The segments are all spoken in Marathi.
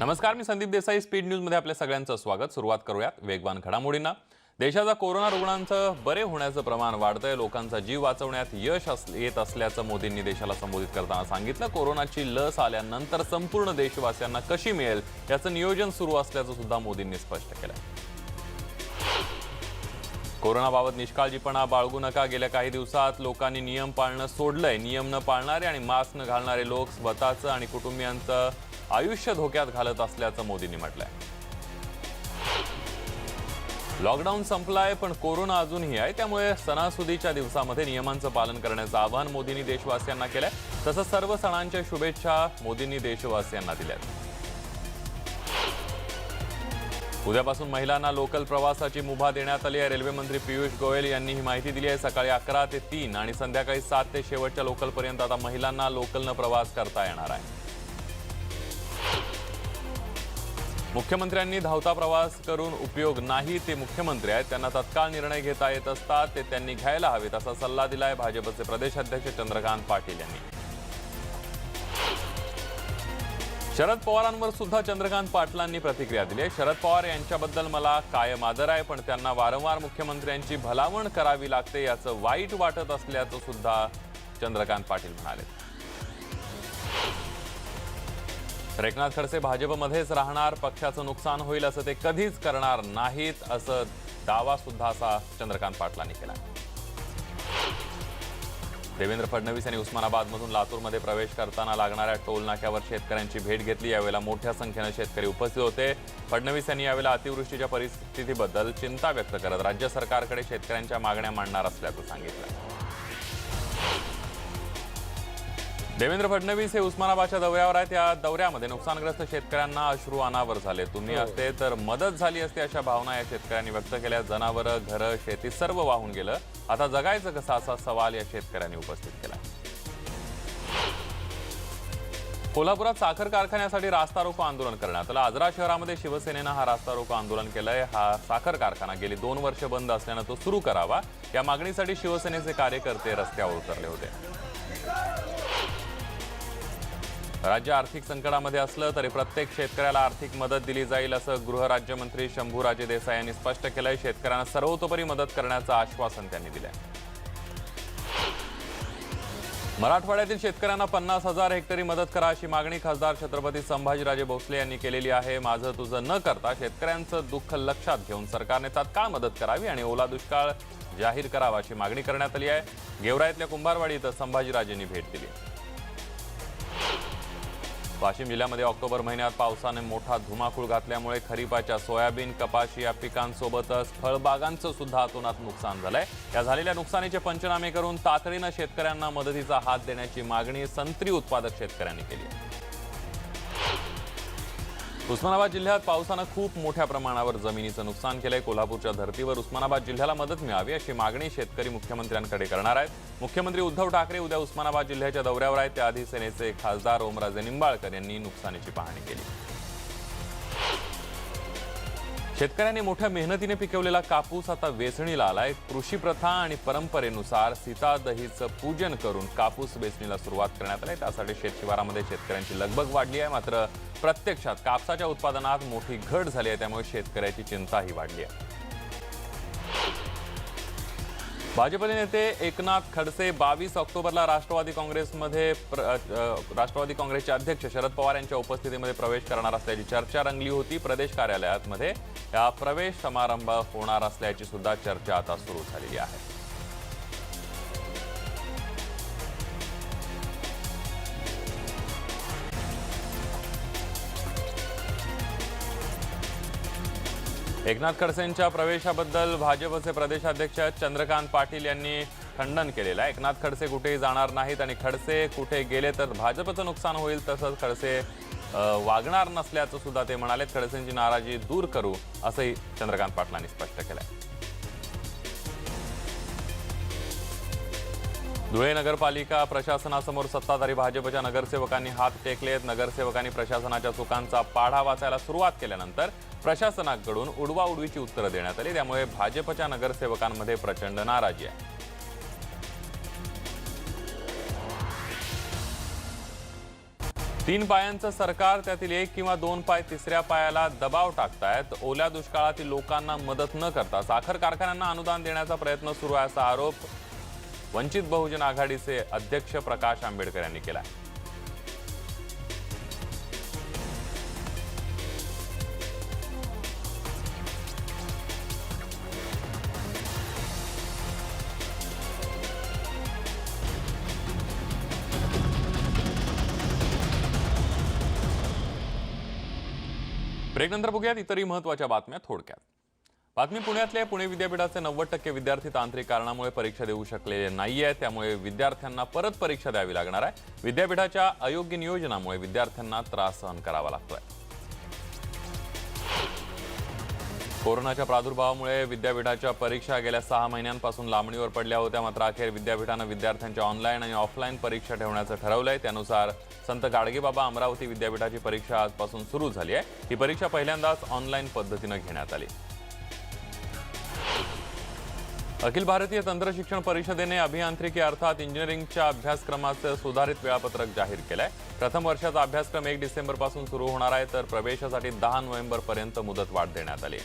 नमस्कार मी संदीप देसाई स्पीड न्यूजमध्ये आपल्या सगळ्यांचं स्वागत. सुरुवात करूयात वेगवान घडामोडींना. देशाचा कोरोना रुग्णांचं बरे होण्याचं प्रमाण वाढतंय. लोकांचा जीव वाचवण्यात यश अस येत असल्याचं मोदींनी देशाला संबोधित करताना सांगितलं. कोरोनाची लस आल्यानंतर संपूर्ण देशवासियांना कशी मिळेल याचं नियोजन सुरू असल्याचं सुद्धा मोदींनी स्पष्ट केलं. कोरोनाबाबत निष्काळजीपणा बाळगू नका. गेल्या काही दिवसात लोकांनी नियम पाळणं सोडलंय. नियम न पाळणारे आणि मास्क न घालणारे लोक स्वतःचं आणि कुटुंबियांचं आयुष्य धोक्यात घालत असल्याचं मोदींनी म्हटलंय. लॉकडाऊन संपलाय पण कोरोना अजूनही आहे. त्यामुळे सणासुदीच्या दिवसामध्ये नियमांचं पालन करण्याचं आवाहन मोदींनी देशवासियांना केलंय. तसंच सर्व सणांच्या शुभेच्छा मोदींनी देशवासियांना दिल्यात. उद्यापासून महिलांना लोकल प्रवासाची मुभा देण्यात आली आहे. रेल्वे मंत्री पियुष गोयल यांनी ही माहिती दिली आहे. सकाळी अकरा ते तीन आणि संध्याकाळी सात ते शेवटच्या लोकलपर्यंत आता महिलांना लोकलनं प्रवास करता येणार आहे. मुख्यमंत्र्यांनी धावता प्रवास करून उपयोग नाही ते मुख्यमंत्री आहेत. त्यांना तत्काळ निर्णय घेता येत असतात ते त्यांनी घ्यायला हवेत असा सल्ला दिलाय भाजपचे प्रदेशाध्यक्ष चंद्रकांत पाटील यांनी. शरद पवारांवर सुद्धा चंद्रकांत पाटलांनी प्रतिक्रिया दिली आहे. शरद पवार यांच्याबद्दल मला कायम आदर आहे पण त्यांना वारंवार मुख्यमंत्र्यांची भलावण करावी लागते याचं वाईट वाटत असल्याचं सुद्धा चंद्रकांत पाटील म्हणाले. तर एकनाथ खडसे भाजपमध्येच राहणार पक्षाचं नुकसान होईल असं ते कधीच करणार नाहीत असं दावा सुद्धा असा चंद्रकांत पाटलांनी केला. देवेंद्र फडणवीस यांनी उस्मानाबादमधून लातूरमध्ये प्रवेश करताना लागणाऱ्या टोल नाक्यावर शेतकऱ्यांची भेट घेतली. यावेळेला मोठ्या संख्येनं शेतकरी उपस्थित होते. फडणवीस यांनी यावेळेला अतिवृष्टीच्या परिस्थितीबद्दल चिंता व्यक्त करत राज्य सरकारकडे शेतकऱ्यांच्या मागण्या मांडणार असल्याचं सांगितलं. देवेंद्र फडणवीस हे उस्मानाबादच्या दौऱ्यावर आहेत. या दौऱ्यामध्ये नुकसानग्रस्त शेतकऱ्यांना अश्रू अनावर झाले. तुम्ही असते तर मदत झाली असते अशा भावना या शेतकऱ्यांनी व्यक्त केल्या. जनावरं घरं शेती सर्व वाहून गेलं. आता जगायचं कसं असा सवाल या शेतकऱ्यांनी उपस्थित केला. कोल्हापुरात साखर कारखान्यासाठी रास्ता रोको आंदोलन करण्यात आलं. आजरा शहरामध्ये शिवसेनेनं हा रास्ता रोको आंदोलन केलंय. हा साखर कारखाना गेली दोन वर्ष बंद असल्यानं तो सुरू करावा. या मागणीसाठी शिवसेनेचे कार्यकर्ते रस्त्यावर उतरले होते. राज्य आर्थिक संकटामध्ये असलं तरी प्रत्येक शेतकऱ्याला आर्थिक मदत दिली जाईल असं गृहराज्यमंत्री शंभूराजे देसाई यांनी स्पष्ट केलंय. शेतकऱ्यांना सर्वतोपरी मदत करण्याचं आश्वासन त्यांनी दिलंय. मराठवाड्यातील शेतकऱ्यांना पन्नास हजार हेक्टरी मदत करा अशी मागणी खासदार छत्रपती संभाजीराजे भोसले यांनी केलेली आहे. माझं तुझं न करता शेतकऱ्यांचं दुःख लक्षात घेऊन सरकारने तात्काळ मदत करावी आणि ओला दुष्काळ जाहीर करावा अशी मागणी करण्यात आली आहे. गेवराईतल्या कुंभारवाडी इथं संभाजीराजेंनी भेट दिली. वाशिम जिल्ह्यामध्ये ऑक्टोबर महिन्यात पावसाने मोठा धुमाकूळ घातल्यामुळे खरीपाच्या सोयाबीन कपाशी या पिकांसोबतच फळबागांचं सुद्धा अतोनात नुकसान झालंय. या झालेल्या नुकसानीचे पंचनामे करून तातडीनं शेतकऱ्यांना मदतीचा हात देण्याची मागणी संत्री उत्पादक शेतकऱ्यांनी केली आहे. उस्मानाबाद जिल्ह्यात पावसानं खूप मोठ्या प्रमाणावर जमिनीचं नुकसान केलंय. कोल्हापूरच्या धर्तीवर उस्मानाबाद जिल्ह्याला मदत मिळावी अशी मागणी शेतकरी मुख्यमंत्र्यांकडे करणार आहेत. मुख्यमंत्री उद्धव ठाकरे उद्या उस्मानाबाद जिल्ह्याच्या दौऱ्यावर आहेत. त्याआधी सेनेचे खासदार ओमराजे निंबाळकर यांनी नुकसानीची पाहणी केली. शेतकऱ्यांनी मोठ्या मेहनतीने पिकवलेला कापूस आता वेचणीला आलाय. कृषी प्रथा आणि परंपरेनुसार सीता दहीचं पूजन करून कापूस वेचणीला सुरुवात करण्यात आली. त्यासाठी शेतशिवारामध्ये शेतकऱ्यांची लगबग वाढली आहे. मात्र प्रत्यक्षात कापसाच्या उत्पादनात मोठी घट झाली आहे. त्यामुळे शेतकऱ्याची चिंताही वाढली आहे. भाजपचे नेते एकनाथ खडसे बावीस ऑक्टोबरला राष्ट्रवादी काँग्रेसमध्ये प्र- राष्ट्रवादी काँग्रेसचे अध्यक्ष शरद पवार यांच्या उपस्थितीमध्ये प्रवेश करणार असल्याची चर्चा रंगली होती. प्रदेश कार्यालयात मध्ये या प्रवेश समारंभ होणार असल्याची सुद्धा चर्चा आता सुरू झालेली आहे. एकनाथ खडसेंच्या प्रवेशाबद्दल भाजपचे प्रदेशाध्यक्ष चंद्रकांत पाटील यांनी खंडन केलेलं आहे. एकनाथ खडसे कुठेही जाणार नाहीत आणि खडसे कुठे गेले तर भाजपचं नुकसान होईल तसंच खडसे वागणार नसल्याचं सुद्धा ते म्हणाले खडसेंची नाराजी दूर करू असंही चंद्रकांत पाटलांनी स्पष्ट केलं आहे धुळे नगरपालिका प्रशासनासमोर सत्ताधारी भाजपच्या नगरसेवकांनी हात टेकलेत. नगरसेवकांनी प्रशासनाच्या चुकांचा पाढा वाचायला सुरुवात केल्यानंतर प्रशासनाकडून उडवाउडवीची उत्तरं देण्यात आली. त्यामुळे भाजपच्या नगरसेवकांमध्ये प्रचंड नाराजी आहे. तीन पायांचं सरकार त्यातील एक किंवा दोन पाय तिसऱ्या पायाला दबाव टाकतायत. ओल्या दुष्काळातील लोकांना मदत न करता साखर कारखान्यांना अनुदान देण्याचा प्रयत्न सुरू आहे असा आरोप वंचित बहुजन आघाडीचे अध्यक्ष प्रकाश आंबेडकर यांनी केला आहे ब्रेकनंतर बघूयात इतरही महत्त्वाच्या बातम्या थोडक्यात. बातमी पुण्यातले. पुणे विद्यापीठाचे नव्वद टक्के विद्यार्थी तांत्रिक कारणामुळे परीक्षा देऊ शकलेले नाहीये. त्यामुळे विद्यार्थ्यांना परत परीक्षा द्यावी लागणार आहे. विद्यापीठाच्या अयोग्य नियोजनामुळे विद्यार्थ्यांना त्रास सहन करावा लागतोय. कोरोनाच्या प्रादुर्भावामुळे विद्यापीठाच्या परीक्षा गेल्या सहा महिन्यांपासून लांबणीवर पडल्या होत्या. मात्र अखेर विद्यापीठानं विद्यार्थ्यांच्या ऑनलाईन आणि ऑफलाईन परीक्षा ठेवण्याचं ठरवलंय. त्यानुसार संत गाडगेबाबा अमरावती विद्यापीठाची परीक्षा आजपासून सुरू झाली आहे. ही परीक्षा पहिल्यांदाच ऑनलाईन पद्धतीनं घेण्यात आली. अखिल भारतीय तंत्रशिक्षण परिषदेने अभियांत्रिकी अर्थात इंजिनिअरिंगच्या अभ्यासक्रमाचं सुधारित वेळापत्रक जाहीर केलंय. प्रथम वर्षाचा अभ्यासक्रम एक डिसेंबरपासून सुरू होणार आहे तर प्रवेशासाठी दहा नोव्हेंबरपर्यंत मुदत वाढ देण्यात आली.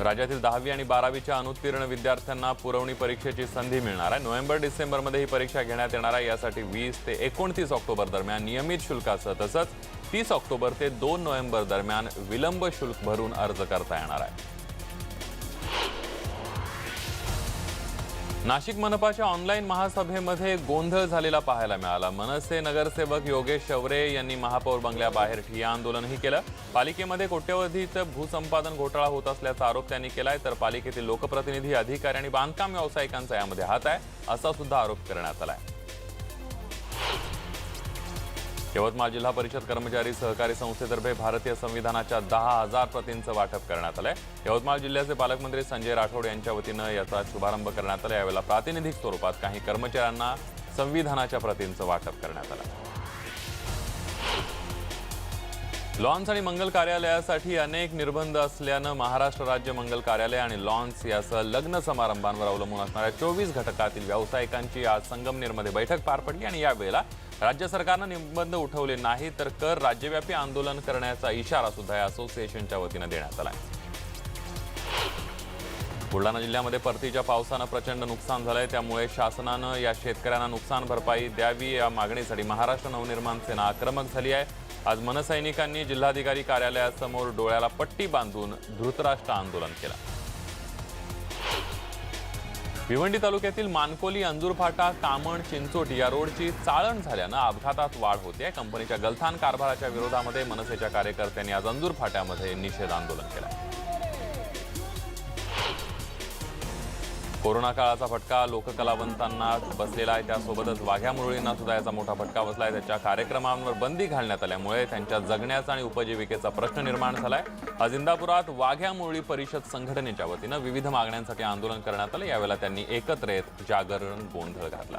राज्यातील दहावी आणि बारावीच्या अनुत्तीर्ण विद्यार्थ्यांना पुरवणी परीक्षेची संधी मिळणार आहे. नोव्हेंबर डिसेंबरमध्ये ही परीक्षा घेण्यात येणार आहे. यासाठी वीस ते एकोणतीस ऑक्टोबर दरम्यान नियमित शुल्कासह तसंच तीस ऑक्टोबर ते दोन नोव्हेंबर दरम्यान विलंब शुल्क भरून अर्ज करता येणार आहे. नाशिक मनपाच्या ऑनलाईन महासभेमध्ये गोंधळ झालेला पाहायला मिळाला. मनसे नगरसेवक योगेश शवरे यांनी महापौर बंगल्याबाहेर ठिय्या आंदोलनही केलं. पालिकेमध्ये कोट्यवधीचं भूसंपादन घोटाळा होत असल्याचा आरोप त्यांनी केलाय तर पालिकेतील लोकप्रतिनिधी अधिकारी आणि बांधकाम व्यावसायिकांचा यामध्ये हात आहे असा सुद्धा आरोप करण्यात आला आहे यवतमाळ जिल्हा परिषद कर्मचारी सहकारी संस्थेतर्फे भारतीय संविधानाच्या दहा हजार प्रतींचं वाटप करण्यात आलंय. यवतमाळ जिल्ह्याचे पालकमंत्री संजय राठोड यांच्या वतीनं याचा शुभारंभ करण्यात आला. यावेळेला प्रातिनिधिक स्वरूपात काही कर्मचाऱ्यांना संविधानाच्या प्रतींचं वाटप करण्यात आलं. लॉन्स आणि मंगल कार्यालयासाठी अनेक निर्बंध असल्यानं महाराष्ट्र राज्य मंगल कार्यालय आणि लॉन्स यासह लग्न समारंभांवर अवलंबून असणाऱ्या चोवीस घटकातील व्यावसायिकांची आज संगमनेरमध्ये बैठक पार पडली आणि यावेळेला राज्य सरकारनं निर्बंध उठवले नाही तर कर राज्यव्यापी आंदोलन करण्याचा इशारा सुद्धा या असोसिएशनच्या वतीनं देण्यात आला बुलढाणा जिल्ह्यामध्ये परतीच्या पावसानं प्रचंड नुकसान झालंय. त्यामुळे शासनानं या शेतकऱ्यांना नुकसान भरपाई द्यावी या मागणीसाठी महाराष्ट्र नवनिर्माण सेना आक्रमक झाली आहे. आज मनसैनिकांनी जिल्हाधिकारी कार्यालयासमोर डोळ्याला पट्टी बांधून धृतराष्ट्र आंदोलन केलं. भिवंडी तालुक्यातील मानकोली अंजूरफाटा कामण चिंचोटी या रोडची चाळण झाल्यानं अपघातात वाढ होते. कंपनीच्या गलथान कारभाराच्या विरोधामध्ये मनसेच्या कार्यकर्त्यांनी आज अंजूर फाट्यामध्ये निषेध आंदोलन केलं. कोरोना काळाचा फटका लोककलावंतांना बसलेला आहे. त्यासोबतच वाघ्या मुरळींना सुद्धा याचा मोठा फटका बसला आहे त्याच्या कार्यक्रमांवर बंदी घालण्यात आल्यामुळे त्यांच्या जगण्याचा आणि उपजीविकेचा प्रश्न निर्माण झालाय. आहे अजिंदापुरात वाघ्या मुरळी परिषद संघटनेच्या वतीनं विविध मागण्यांसाठी आंदोलन करण्यात आलं. यावेळेला त्यांनी एकत्र येत जागरण गोंधळ घातला.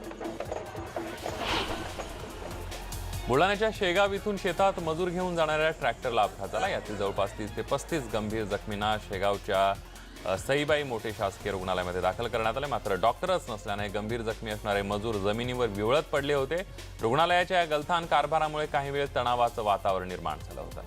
बुलढाण्याच्या शेगाव इथून शेतात मजूर घेऊन जाणाऱ्या ट्रॅक्टरला अपघात झाला. यातील जवळपास तीस ते पस्तीस गंभीर जखमींना शेगावच्या सईबाई मोठे शासकीय रुग्णालयामध्ये दाखल करण्यात आले. मात्र डॉक्टरच नसल्याने गंभीर जखमी असणारे मजूर जमिनीवर विवळत पडले होते. रुग्णालयाच्या या गलथान कारभारामुळे काही वेळ तणावाचं वातावरण निर्माण झालं होतं.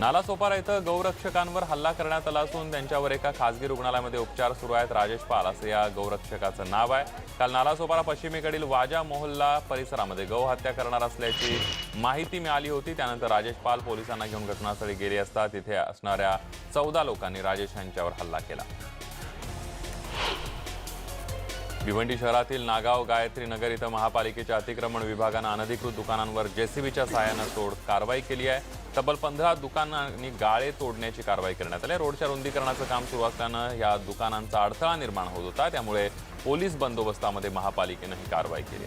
नालासोपारा इथं गौरक्षकांवर हल्ला करण्यात आला असून त्यांच्यावर एका खासगी रुग्णालयामध्ये उपचार सुरू आहेत. राजेश पाल असं या गौरक्षकाचं नाव आहे. काल नालासोपारा पश्चिमेकडील वाजा मोहल्ला परिसरामध्ये गौ हत्या करणार असल्याची माहिती मिळाली होती. त्यानंतर राजेश पाल पोलिसांना घेऊन घटनास्थळी गेले असता तिथे असणाऱ्या चौदा लोकांनी राजेश यांच्यावर हल्ला केला. भिवंडी शहरातील नागाव गायत्री नगर इथं महापालिकेच्या अतिक्रमण विभागानं अनधिकृत दुकानांवर जेसीबीच्या सहाय्यानं तोड कारवाई केली आहे. तब्बल पंधरा दुकानांनी गाळे तोडण्याची कारवाई करण्यात आली. रोडच्या रुंदीकरणाचं काम सुरू असल्यानं या दुकानांचा अडथळा निर्माण होत होता. त्यामुळे पोलीस बंदोबस्तामध्ये महापालिकेनं ही कारवाई केली.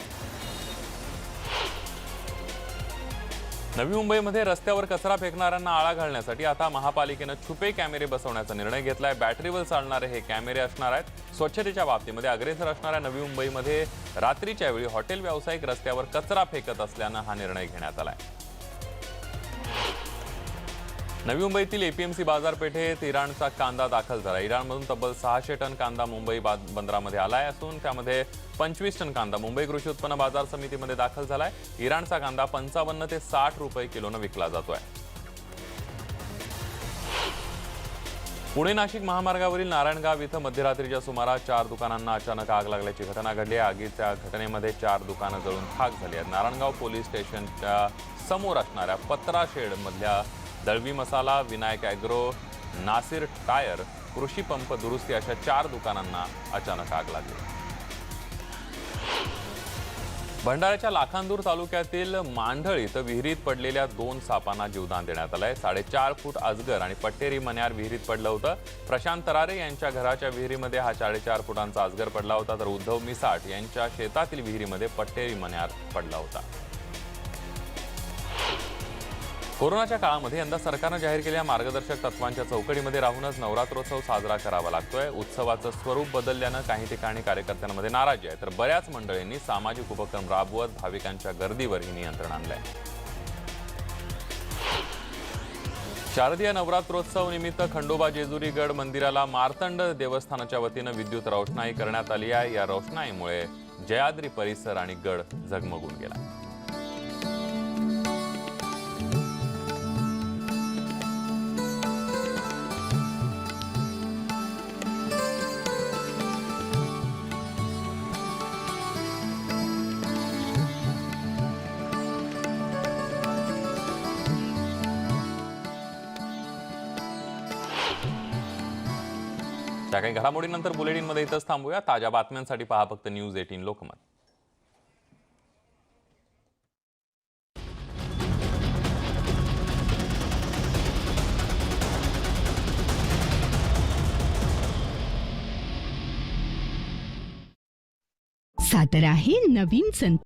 नवी मुंबईमध्ये रस्त्यावर कचरा फेकणाऱ्यांना आळा घालण्यासाठी आता महापालिकेनं छुपे कॅमेरे बसवण्याचा निर्णय घेतलाय. बॅटरीवर चालणारे हे कॅमेरे असणार आहेत. स्वच्छतेच्या बाबतीमध्ये अग्रेसर असणाऱ्या नवी मुंबईमध्ये रात्रीच्या वेळी हॉटेल व्यावसायिक रस्त्यावर कचरा फेकत असल्यानं हा निर्णय घेण्यात आलाय. नवी मुंबईतील एपीएमसी बाजारपेठेत इराणचा कांदा दाखल झाला. इराणमधून तब्बल सहाशे टन कांदा मुंबई बा- बंदरामध्ये आलाय असून त्यामध्ये पंचवीस टन कांदा मुंबई कृषी उत्पन्न बाजार समितीमध्ये दाखल झालाय. इराणचा कांदा पंचावन्न ते साठ रुपये किलोनं विकला जातोय. पुणे नाशिक महामार्गावरील नारायणगाव इथं मध्यरात्रीच्या सुमारास चार दुकानांना अचानक आग लागल्याची घटना घडली आहे. आगीच्या घटनेमध्ये चार दुकानं जळून खाक झाली आहेत. नारायणगाव पोलीस स्टेशनच्या समोर असणाऱ्या पत्रा शेडमधल्या दळवी मसाला विनायक ॲग्रो नासिर टायर कृषी पंप दुरुस्ती अशा चार दुकानांना अचानक आग लागली. भंडाऱ्याच्या लाखांदूर तालुक्यातील मांढळ इथं विहिरीत पडलेल्या दोन सापांना जीवदान देण्यात आलंय. साडेचार फूट अजगर आणि पट्टेरी मन्यार विहिरीत पडलं होतं. प्रशांत तरारे यांच्या घराच्या विहिरीमध्ये हा साडेचार फुटांचा अजगर पडला होता तर उद्धव मिसाट यांच्या शेतातील विहिरीमध्ये पट्टेरी मन्यार पडला होता. कोरोनाच्या काळामध्ये यंदा सरकारनं जाहीर केलेल्या मार्गदर्शक तत्वांच्या चौकडीमध्ये राहूनच नवरात्रोत्सव साजरा करावा लागतोय. उत्सवाचं स्वरूप बदलल्यानं काही ठिकाणी कार्यकर्त्यांमध्ये नाराजी आहे. तर बऱ्याच मंडळींनी सामाजिक उपक्रम राबवत भाविकांच्या गर्दीवरही नियंत्रण आणलंय. शारदीय नवरात्रोत्सव निमित्त खंडोबा जेजुरी गड मंदिराला मार्तंड देवस्थानाच्या वतीनं विद्युत रोषणाई करण्यात आली आहे. या रोषणाईमुळे जयाद्री परिसर आणि गड झगमगून गेला. त्या काही घडामोडीनंतर बुलेटिनमध्ये इथंच थांबूया. ताज्या बातम्यांसाठी पहा फक्त न्यूज एटीन लोकमत. सादर आहे नवीन संत